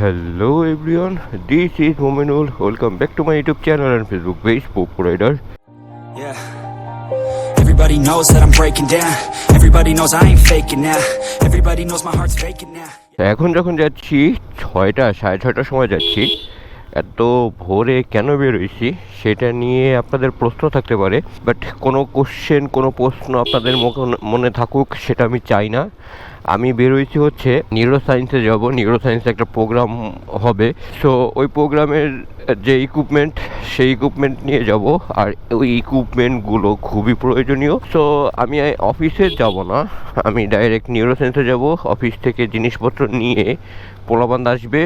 Hello everyone this is Momenul welcome back to my YouTube channel and Facebook page pop rider এখন যখন যাচ্ছি ছয়টা সাড়ে ছয়টার সময় যাচ্ছি এত ভোরে কেন বেরোয়ছি সেটা নিয়ে আপনাদের প্রশ্ন থাকতে পারে বাট কোনো কোশ্চেন কোনো প্রশ্ন আপনাদের মনে থাকুক সেটা আমি চাই না। আমি বেরোইছি হচ্ছে নিউরো সায়েন্সে যাব। নিউরো সায়েন্সে একটা প্রোগ্রাম হবে। সো ওই প্রোগ্রামের যে ইকুইপমেন্ট সেই ইকুইপমেন্ট নিয়ে যাব। আর ওই ইকুইপমেন্টগুলো খুবই প্রয়োজনীয়। সো আমি অফিসে যাব না। আমি ডাইরেক্ট নিউরো সায়েন্সে যাব। অফিস থেকে জিনিসপত্র নিয়ে পোলাবান্ধ আসবে,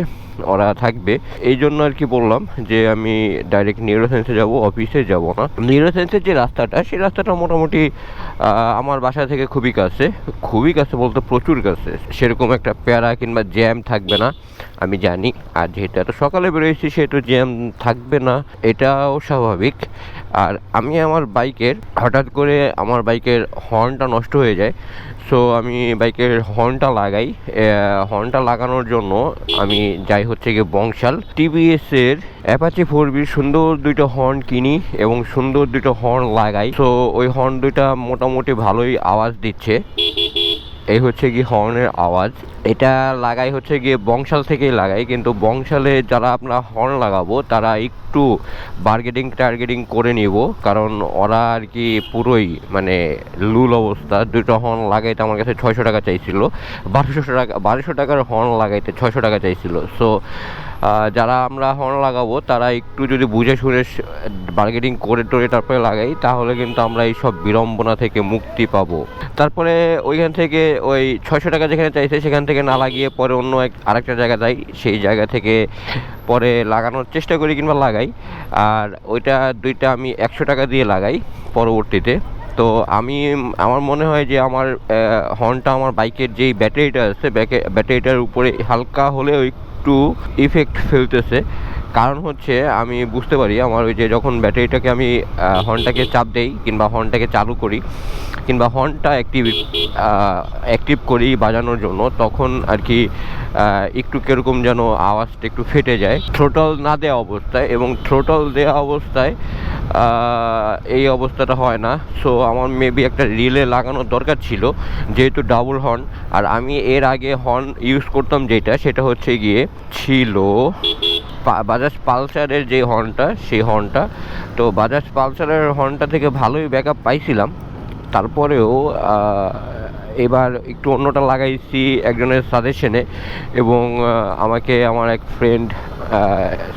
ওরা থাকবে। এই জন্য আর কি বললাম যে, আমি ডাইরেক্ট নিউরো সায়েন্সে যাব অফিসে যাব না। নিউরো সায়েন্সের যে রাস্তাটা, সেই রাস্তাটা মোটামুটি আমার বাসা থেকে খুবই কাছে। খুবই কাছে বলতে প্রচুর কাছে সেরকম একটা প্যারা কিংবা জ্যাম থাকবে না, আমি জানি। আর যেহেতু এত সকালে বেরোয়েছি, সেহেতু জ্যাম থাকবে না, এটাও স্বাভাবিক। আর আমি আমার বাইকের, হঠাৎ করে আমার বাইকের হর্নটা নষ্ট হয়ে যায়। সো আমি বাইকের হর্নটা লাগাই। হর্নটা লাগানোর জন্য আমি যাই হচ্ছে গিয়ে বংশাল। টিভিএস এর অ্যাপাচি ফোর বি সুন্দর দুইটা হর্ন কিনি এবং সুন্দর দুটো হর্ন লাগাই। সো ওই হর্ন দুইটা মোটামুটি ভালোই আওয়াজ দিচ্ছে। এই হচ্ছে কি হর্নের আওয়াজ। এটা লাগাই হচ্ছে গিয়ে বংশাল থেকেই লাগাই, কিন্তু বংশালে যারা আমরা হর্ন লাগাবো, তারা একটু বার্গেটিং টার্গেটিং করে নিব, কারণ ওরা আর কি পুরোই মানে লুল অবস্থা। দুটো হর্ন লাগাইতে আমার কাছে ছয়শো টাকা চাইছিল, বারোশো টাকা বারোশো টাকার হর্ন লাগাইতে ছয়শো টাকা চাইছিল। সো যারা আমরা হর্ন লাগাবো, তারা একটু যদি বুঝে শুনে বার্গেটিং করে টোরে তারপরে লাগাই, তাহলে কিন্তু আমরা এই সব বিড়ম্বনা থেকে মুক্তি পাবো। তারপরে ওইখান থেকে ওই ছয়শো টাকা যেখানে চাইছে, সেখান থেকে না লাগিয়ে পরে অন্য এক, আরেকটা জায়গা যাই, সেই জায়গা থেকে পরে লাগানোর চেষ্টা করি কিংবা লাগাই। আর ওইটা দুইটা আমি একশো টাকা দিয়ে লাগাই পরবর্তীতে। তো আমি, আমার মনে হয় যে আমার হর্নটা আমার বাইকের যেই ব্যাটারিটা আছে ব্যাটারিটার উপরে হালকা হলেও একটু ইফেক্ট ফেলতেছে। কারণ হচ্ছে আমি বুঝতে পারি আমার ওই যে যখন ব্যাটারিটাকে আমি হর্নটাকে চাপ দেই কিংবা হর্নটাকে চালু করি কিংবা হর্নটা অ্যাক্টিভ অ্যাক্টিভ করি বাজানোর জন্য, তখন আর কি একটু কীরকম যেন আওয়াজটা একটু ফেটে যায়। থ্রোটল না দেওয়া অবস্থায় এবং থ্রোটল দেওয়া অবস্থায় এই অবস্থাটা হয় না। সো আমার মেবি একটা রিলে লাগানোর দরকার ছিল, যেহেতু ডাবল হর্ন আর আমি এর আগে হর্ন ইউজ করতাম যেটা, সেটা হচ্ছে গিয়ে ছিল বাজাজ পালসারের যে হর্নটা সেই হর্নটা তো বাজাজ পালসারের হর্নটা থেকে ভালোই ব্যাকআপ পাইছিলাম। তারপরেও এবার একটু অন্যটা লাগাইছি একজনের সাজেশনে এবং আমাকে আমার এক ফ্রেন্ড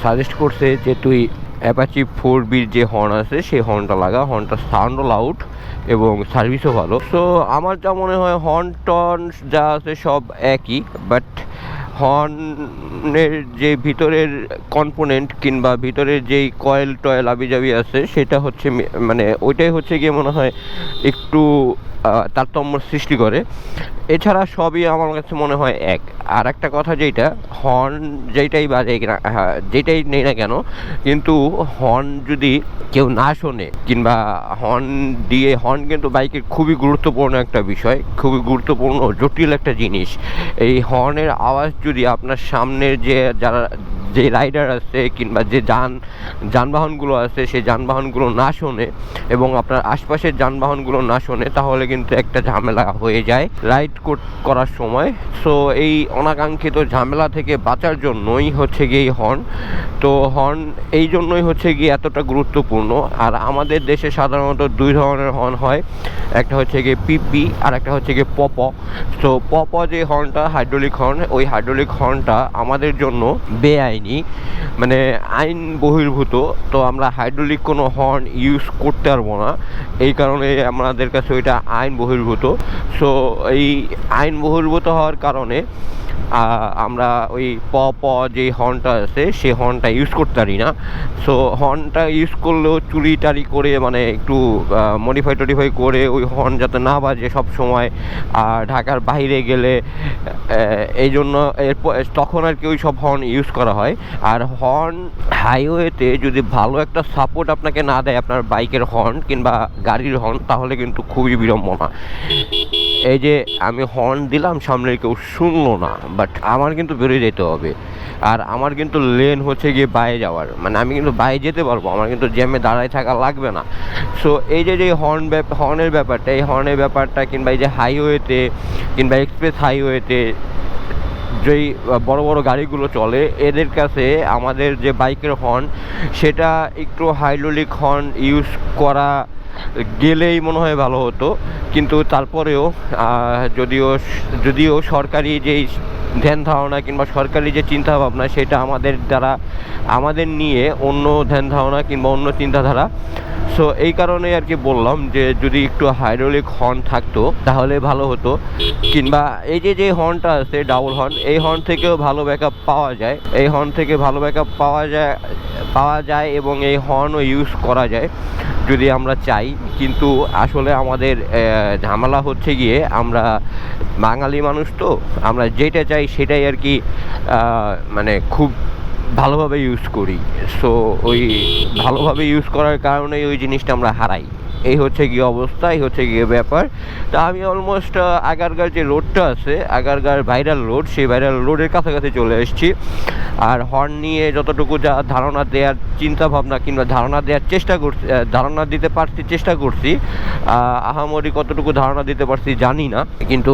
সাজেস্ট করছে যে তুই অ্যাপাচি ফোর বির যে হর্ন আছে, সেই হর্নটা লাগা। হর্নটা সাউন্ডও লাউড এবং সার্ভিসও ভালো। সো আমার যা মনে হয় হর্ন টন যা আছে সব একই বাট হর্নের যে ভিতরের কম্পোনেন্ট কিংবা ভিতরের যেই কয়েল টয়েল আবিজাবি আছে, সেটা হচ্ছে মানে ওইটাই হচ্ছে গিয়ে মনে হয় একটু তারতম্য সৃষ্টি করে। এছাড়া সবই আমার কাছে মনে হয় এক। আর একটা কথা যেটা হর্ন যেটাই বাজে যেটাই নেই না কেন, কিন্তু হর্ন যদি কেউ না শোনে, কিংবা হর্ন দিয়ে, হর্ন কিন্তু বাইকের খুবই গুরুত্বপূর্ণ একটা বিষয়, খুবই গুরুত্বপূর্ণ জটিল একটা জিনিস। এই হর্নের আওয়াজ যদি আপনার সামনের যে যারা যে রাইডার আছে কিংবা যে যান, যানবাহনগুলো আছে সেই যানবাহনগুলো না শোনে এবং আপনার আশপাশের যানবাহনগুলো না শোনে, তাহলে কিন্তু একটা ঝামেলা হয়ে যায় রাইড করার সময়। সো এই অনাকাঙ্ক্ষিত ঝামেলা থেকে বাঁচার জন্যই হচ্ছে গিয়ে হর্ন। তো হর্ন, এই জন্যই হচ্ছে গিয়ে এতটা গুরুত্বপূর্ণ। আর আমাদের দেশে সাধারণত দুই ধরনের হর্ন হয়। একটা হচ্ছে গিয়ে পিপি, আর একটা হচ্ছে গিয়ে পপ। তো পপ যে হর্নটা, হাইড্রোলিক হর্ন, ওই হাইড্রোলিক হর্নটা আমাদের জন্য বেআইনি। মানে আইন বহির্ভূত, তো আমরা হাইড্রোলিক কোনো হর্ন ইউজ করতে পারব না। এই কারণে আমাদের কাছে ওইটা আইন বহির্ভূত। সো এই আইন বহির্ভূত হওয়ার কারণে আমরা ওই প প যে হর্নটা আছে সেই হর্নটা ইউজ করতে পারি না। সো হর্নটা ইউজ করলেও চুরি টারি করে মানে একটু মডিফাই টডিফাই করে ওই হর্ন যাতে না বাজে সব সময়। আর ঢাকার বাইরে গেলে এই জন্য তখন আর কি ওই সব হর্ন ইউজ করা হয়। আর হর্ন হাইওয়েতে যদি ভালো একটা সাপোর্ট আপনাকে না দেয় আপনার বাইকের হর্ন কিংবা গাড়ির হর্ন তাহলে কিন্তু খুবই বিড়ম্বনা। এই যে আমি হর্ন দিলাম, সামনে কেউ শুনলো না বাট আমার কিন্তু বেরিয়ে যেতে হবে। আর আমার কিন্তু লেন হচ্ছে গিয়ে বাইরে যাওয়ার। মানে আমি কিন্তু বাইরে যেতে পারব, আমার কিন্তু জ্যামে দাঁড়ায় থাকা লাগবে না। সো এই যে যে হর্ন হর্নের ব্যাপারটা, এই হর্নের ব্যাপারটা, কিংবা এই যে হাইওয়েতে কিংবা এক্সপ্রেস হাইওয়েতে যেই বড় বড় গাড়িগুলো চলে, এদের কাছে আমাদের যে বাইকের হর্ন সেটা একটু হাইড্রোলিক হর্ন ইউজ করা গেলেই মনে হয় ভালো হতো। কিন্তু তারপরেও যদিও যদিও সরকারি যেই ধ্যান ধারণা কিংবা সরকারি যে চিন্তা ভাবনা সেটা আমাদের দ্বারা, আমাদের নিয়ে অন্য ধ্যান ধারণা কিংবা অন্য চিন্তাধারা সো এই কারণে আর কি বললাম যে যদি একটু হাইড্রোলিক হর্ন থাকতো, তাহলে ভালো হতো। কিংবা এই যে যে হর্নটা আছে ডাবল হর্ন এই হর্ন থেকেও ভালো ব্যাকআপ পাওয়া যায়। এই হর্ন থেকে ভালো ব্যাকআপ পাওয়া যায় পাওয়া যায় এবং এই হর্নও ইউজ করা যায়। যদি আমরা চাই, কিন্তু আসলে আমাদের ঝামেলা হচ্ছে গিয়ে আমরা বাঙালি মানুষ তো, আমরা যেটা চাই সেটাই আর কি মানে খুব ভালোভাবে ইউজ করি। সো ওই ভালোভাবে ইউজ করার কারণেই ওই জিনিসটা আমরা হারাই। এই হচ্ছে গিয়ে অবস্থা, এই হচ্ছে গিয়ে ব্যাপার। তা আমি অলমোস্ট আগারগার যে রোডটা আছে আগারগার ভাইরাল রোড সেই ভাইরাল রোডের কাছাকাছি চলে এসেছি। আর হর্ন নিয়ে যতটুকু যা ধারণা দেওয়ার চিন্তা ভাবনা কিংবা ধারণা দেওয়ার চেষ্টা করছি ধারণা দিতে পারছি, চেষ্টা করছি আহামরি কতটুকু ধারণা দিতে পারছি জানি না, কিন্তু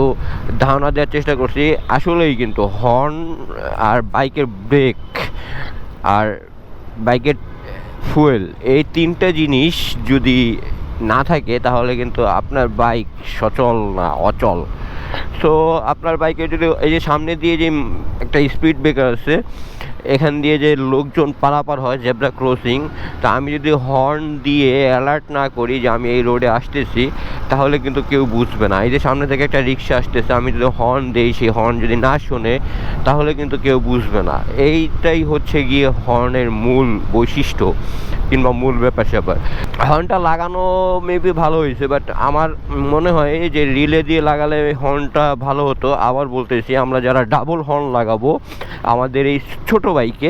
ধারণা দেওয়ার চেষ্টা করছি। আসলেই কিন্তু হর্ন আর বাইকের ব্রেক আর বাইকের ফুয়েল এই তিনটা জিনিস যদি না থাকে, তাহলে কিন্তু আপনার বাইক সচল না, অচল। সো আপনার বাইকে যদি এই যে সামনে দিয়ে যে একটা স্পিড ব্রেকার আছে, এখান দিয়ে যে লোকজন পারাপার হয় জেব্রা ক্রসিং তা আমি যদি হর্ন দিয়ে অ্যালার্ট না করি যে আমি এই রোডে আসতেছি তাহলে কিন্তু কেউ বুঝবে না। এই যে সামনে থেকে একটা রিক্সা আসতেছে, আমি যদি হর্ন দেই, সেই হর্ন যদি না শোনে, তাহলে কিন্তু কেউ বুঝবে না। এইটাই হচ্ছে গিয়ে হর্নের মূল বৈশিষ্ট্য কিংবা মূল ব্যাপার স্যাপার। হর্নটা লাগানো মেবি ভালো হয়েছে বাট আমার মনে হয় যে রিলে দিয়ে লাগালে হর্নটা ভালো হতো। আবার বলতেছি, আমরা যারা ডাবল হর্ন লাগাবো, আমাদের এই ছোট বাইকে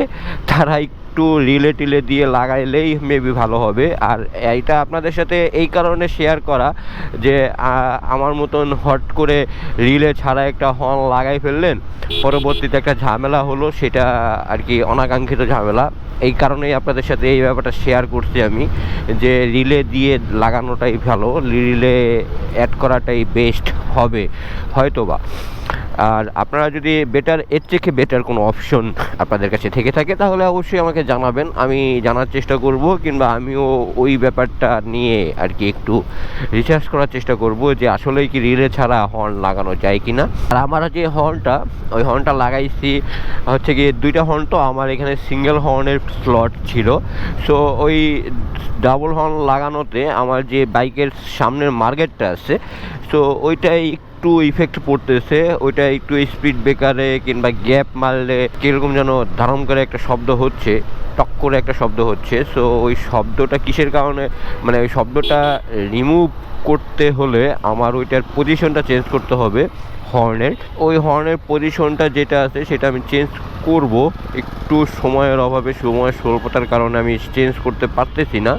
তারা একটু রিলে টিলে দিয়ে লাগাইলেই মেবি ভালো হবে। আর এইটা আপনাদের সাথে এই কারণে শেয়ার করা যে আমার মতন হট করে রিলে ছাড়া একটা হর্ন লাগাই ফেললেন, পরবর্তীতে একটা ঝামেলা হলো, সেটা আর কি অনাকাঙ্ক্ষিত ঝামেলা। এই কারণেই আপনাদের সাথে এই ব্যাপারটা শেয়ার করছি আমি, যে রিলে দিয়ে লাগানোটাই ভালো, রিলে অ্যাড করাটাই বেস্ট হবে, হয়তোবা। আর আপনারা যদি বেটার এর থেকে বেটার কোনো অপশন আপনাদের কাছে থেকে থাকে, তাহলে অবশ্যই আমাকে জানাবেন। আমি জানার চেষ্টা করব কিংবা আমিও ওই ব্যাপারটা নিয়ে আর কি একটু রিসার্চ করার চেষ্টা করব যে আসলেই কি রিলে ছাড়া হর্ন লাগানো যায় কি না আর আমার যে হর্নটা ওই হর্নটা লাগাইছি, হচ্ছে গিয়ে দুইটা হর্ন তো আমার এখানে সিঙ্গেল হর্নের স্লট ছিল। সো ওই ডাবল হর্ন লাগানোতে আমার যে বাইকের সামনের মার্কেটটা আছে সো ওইটাই একটু ইফেক্ট পড়তেছে, ওইটা একটু স্পিড ব্রেকারে কিংবা গ্যাপ মারলে কীরকম যেন ধারণ করে একটা শব্দ হচ্ছে। টক করে একটা শব্দ হচ্ছে সো ওই শব্দটা কিসের কারণে? মানে ওই শব্দটা রিমুভ করতে হলে আমার ওইটার পজিশনটা চেঞ্জ করতে হবে হর্নের ওই হর্নের পজিশনটা যেটা আছে সেটা আমি চেঞ্জ করব। একটু সময়ের অভাবে, সময়ের স্বল্পতার কারণে আমি চেঞ্জ করতে পারতেছি না,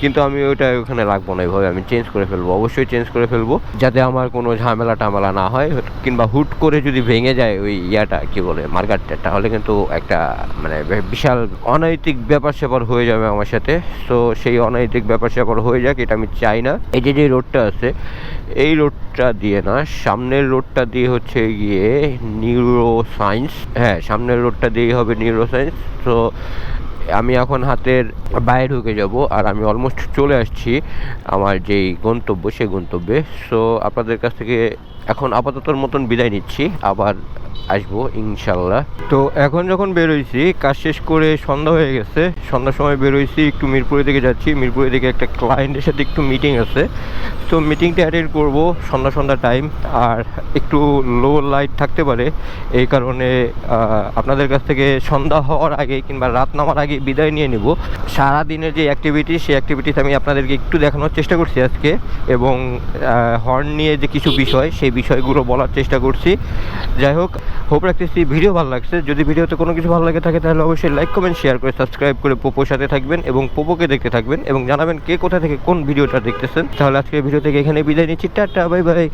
কিন্তু আমি ওইটা ওখানে রাখব না এইভাবে, আমি চেঞ্জ করে ফেলব, অবশ্যই চেঞ্জ করে ফেলব, যাতে আমার কোনো ঝামেলা টামেলা না হয়, কিংবা হুট করে যদি ভেঙে যায় ওই ইয়াটা, কি বলে মার্কেটটা তাহলে কিন্তু একটা মানে বিশাল বিশাল অনৈতিক ব্যাপার স্যাপার হয়ে যাবে আমার সাথে। তো সেই অনৈতিক ব্যাপার স্যাপার হয়ে যাক, এটা আমি চাই না। এই যে যে রোডটা আছে, এই রোডটা দিয়ে না, সামনের রোডটা দিয়ে হচ্ছে গিয়ে নিউরো সায়েন্স হ্যাঁ সামনের রোডটা দিয়ে হবে নিউরো সায়েন্স তো আমি এখন হাতের বাইরে ঢুকে যাব আর আমি অলমোস্ট চলে আসছি আমার যেই গন্তব্য, সেই গন্তব্যে। সো আপনাদের কাছ থেকে এখন আপাততর মতন বিদায় নিচ্ছি। আবার আসব ইনশাল্লাহ। তো এখন যখন বেরোইছি কাজ শেষ করে সন্ধ্যা হয়ে গেছে সন্ধ্যার সময় বেরোইছি, একটু মিরপুরের দিকে যাচ্ছি। মিরপুরের দিকে একটা ক্লায়েন্টের সাথে একটু মিটিং আছে। তো মিটিংটা অ্যাটেন্ড করব সন্ধ্যা সন্ধ্যা টাইম আর একটু লো লাইট থাকতে পারে, এই কারণে আপনাদের কাছ থেকে সন্ধ্যা হওয়ার আগে কিংবা রাত নামার আগে বিদায় নিয়ে নিব। সারাদিনের যে অ্যাক্টিভিটি সেই অ্যাক্টিভিটিস আমি আপনাদেরকে একটু দেখানোর চেষ্টা করছি আজকে। এবং হর্ন নিয়ে যে কিছু বিষয়, সেই বিষয়গুলো বলার চেষ্টা করছি। যাই হোক হোপ রাখতেছি ভিডিও ভালো লাগছে। যদি ভিডিওতে কোনো কিছু ভালো লাগে থাকে, তাহলে অবশ্যই লাইক কমেন্ট শেয়ার করে সাবস্ক্রাইব করে পোপোর সাথে থাকবেন এবং পোপোকে দেখতে থাকবেন এবং জানাবেন কে কোথা থেকে কোন ভিডিওটা দেখতেছেন। তাহলে আজকে ভিডিও থেকে এখানে বিদায় নিচ্ছি। Tata, bye bye.